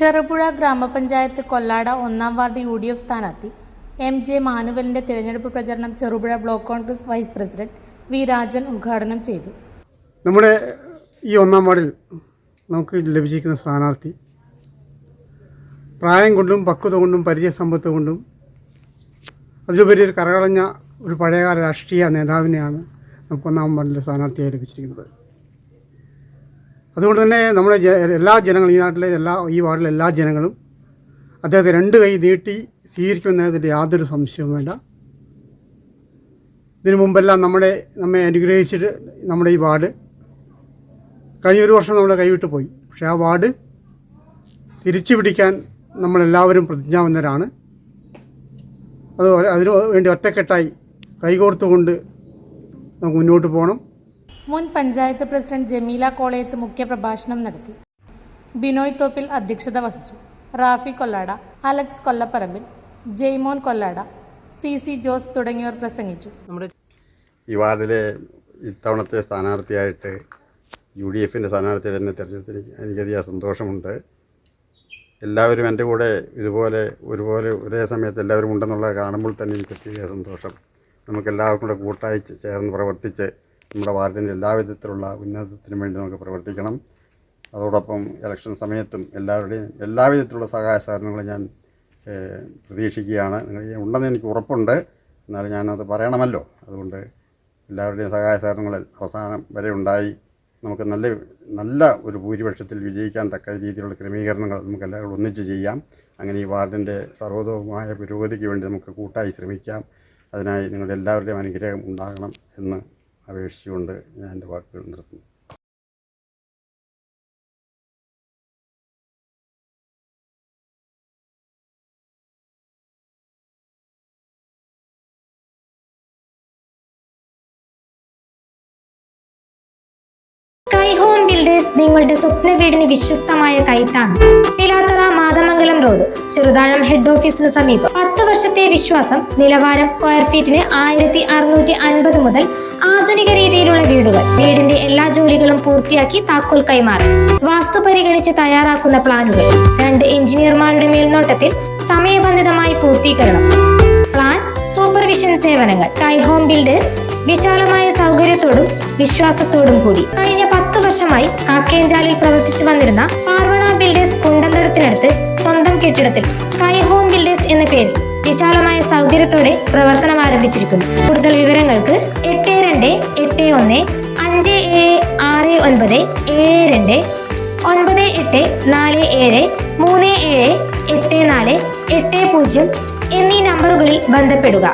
ചെറുപുഴ ഗ്രാമപഞ്ചായത്ത് കൊല്ലാട ഒന്നാം ward U D F സ്ഥാനാർത്ഥി എം ജെ മാനുവലിന്റെ തിരഞ്ഞെടുപ്പ് പ്രചരണം Cherupuzha block Congress vice president V Rajan ഉദ്ഘാടനം ചെയ്തു. നമ്മുടെ ഈ ഒന്നാം വാർഡിൽ നമുക്ക് ലഭിച്ചിരിക്കുന്ന സ്ഥാനാർത്ഥി പ്രായം കൊണ്ടും പക്വത കൊണ്ടും പരിചയസമ്പത്ത് കൊണ്ടും അതിലുപരി ഒരു കരകളഞ്ഞ ഒരു പഴയകാല രാഷ്ട്രീയ നേതാവിനെയാണ് നമുക്ക് ഒന്നാം വാർഡിലെ സ്ഥാനാർത്ഥിയായി ലഭിച്ചിരിക്കുന്നത്. അതുകൊണ്ട് തന്നെ നമ്മുടെ എല്ലാ ജനങ്ങളും ഈ നാട്ടിലെ എല്ലാ ഈ വാർഡിലെ എല്ലാ ജനങ്ങളും അദ്ദേഹത്തെ രണ്ട് കൈ നീട്ടി സ്വീകരിക്കുമെന്നതിന്റെ യാതൊരു സംശയവും വേണ്ട. ഇതിനു മുമ്പെല്ലാം നമ്മുടെ നമ്മെ അനുഗ്രഹിച്ചിട്ട് നമ്മുടെ ഈ വാർഡ് കഴിഞ്ഞ ഒരു വർഷം നമ്മുടെ കൈവിട്ട് പോയി. പക്ഷേ ആ വാർഡ് തിരിച്ചു പിടിക്കാൻ നമ്മളെല്ലാവരും പ്രതിജ്ഞാബന്ധരാണ് അത് അതിനു വേണ്ടി ഒറ്റക്കെട്ടായി കൈകോർത്തുകൊണ്ട് നമുക്ക് മുന്നോട്ട് പോകണം. മുൻ പഞ്ചായത്ത് പ്രസിഡന്റ് ജമീല കോളയത്ത് മുഖ്യപ്രഭാഷണം നടത്തി. ബിനോയ് തോപ്പിൽ അധ്യക്ഷത വഹിച്ചു. Rafi Kollada Alex Kollaparambil Jaimon Kollada C C Jose തുടങ്ങിയവർ പ്രസംഗിച്ചു. ഈ വാർഡിലെ ഇത്തവണത്തെ സ്ഥാനാർത്ഥിയായിട്ട് യു ഡി എഫിന്റെ സ്ഥാനാർത്ഥിയുടെ എന്നെ തിരഞ്ഞെടുത്തിൽ എനിക്കധികം സന്തോഷമുണ്ട്. എല്ലാവരും എന്റെ കൂടെ ഇതുപോലെ ഒരുപോലെ ഒരേ സമയത്ത് എല്ലാവരും ഉണ്ടെന്നുള്ളത് കാണുമ്പോൾ തന്നെ എനിക്ക് ഒത്തിരി സന്തോഷം. നമുക്ക് എല്ലാവർക്കും കൂടെ കൂട്ടായി ചേർന്ന് പ്രവർത്തിച്ച് നമ്മുടെ വാർഡിന്റെ എല്ലാവിധത്തിലുള്ള ഉന്നതത്തിനും വേണ്ടി നമുക്ക് പ്രവർത്തിക്കണം. അതോടൊപ്പം ഇലക്ഷൻ സമയത്തും എല്ലാവരുടെയും എല്ലാവിധത്തിലുള്ള സഹായ സഹകരണങ്ങളും ഞാൻ പ്രതീക്ഷിക്കുകയാണ്. നിങ്ങൾ ഉണ്ടെന്ന് എനിക്ക് ഉറപ്പുണ്ട്. എന്നാലും ഞാനത് പറയണമല്ലോ. അതുകൊണ്ട് എല്ലാവരുടെയും സഹായ സഹകരണങ്ങൾ അവസാനം വരെ ഉണ്ടായി. നമുക്ക് നല്ല നല്ല ഒരു ഭൂരിപക്ഷത്തിൽ വിജയിക്കാൻ തക്ക രീതിയിലുള്ള ക്രമീകരണങ്ങൾ നമുക്ക് എല്ലാവരും ഒന്നിച്ച് ചെയ്യാം. അങ്ങനെ ഈ വാർഡിന്റെ സർവതോമായ പുരോഗതിക്ക് വേണ്ടി നമുക്ക് കൂട്ടായി ശ്രമിക്കാം. അതിനായി നിങ്ങളുടെ എല്ലാവരുടെയും അനുഗ്രഹം ഉണ്ടാകണം എന്ന് അപേക്ഷിച്ചുകൊണ്ട് ഞാൻ എന്റെ വാക്കുകൾ നിർത്തുന്നു. നിങ്ങളുടെ സ്വപ്ന വീടിന് വിശ്വസ്തമായ കൈത്താണ് പിലാത്തറ മാതമംഗലം റോഡ് ചെറുതാഴം ഹെഡ് ഓഫീസിന് സമീപം. പത്ത് വർഷത്തെ വിശ്വാസം നിലവാരം സ്ക്വയർ ഫീറ്റിന് ആയിരത്തി അറുന്നൂറ്റി അൻപത് മുതൽ ആധുനിക രീതിയിലുള്ള വീടുകൾ. വീടിന്റെ എല്ലാ ജോലികളും പൂർത്തിയാക്കി താക്കോൽ കൈമാറി. വാസ്തു പരിഗണിച്ച് തയ്യാറാക്കുന്ന പ്ലാനുകൾ. രണ്ട് എഞ്ചിനീയർമാരുടെ മേൽനോട്ടത്തിൽ സമയബന്ധിതമായി പൂർത്തീകരണം. പ്ലാൻ സൂപ്പർവിഷൻ സേവനങ്ങൾ ടൈ ഹോം ബിൽഡേഴ്സ് വിശാലമായ സൗകര്യത്തോടും വിശ്വാസത്തോടും കൂടി. കഴിഞ്ഞ പത്തു വർഷമായി കാക്കേഞ്ചാലിൽ പ്രവർത്തിച്ചു വന്നിരുന്ന പാർവണ ബിൽഡേഴ്സ് കുണ്ടന്തരത്തിനടുത്ത് സ്വന്തം കെട്ടിടത്തിൽ സ്കൈ ഹോം ബിൽഡേഴ്സ് എന്ന പേരിൽ വിശാലമായ സൗകര്യത്തോടെ പ്രവർത്തനം ആരംഭിച്ചിരിക്കുന്നു. കൂടുതൽ വിവരങ്ങൾക്ക് എട്ട് രണ്ട് എട്ട് ഒന്ന് അഞ്ച് ഏഴ് ആറ് ഒൻപത് ഏഴ് രണ്ട് ഒൻപത് എട്ട് നാല് ഏഴ് മൂന്ന് ഏഴ് എട്ട് നാല് എട്ട് പൂജ്യം എന്നീ നമ്പറുകളിൽ ബന്ധപ്പെടുക.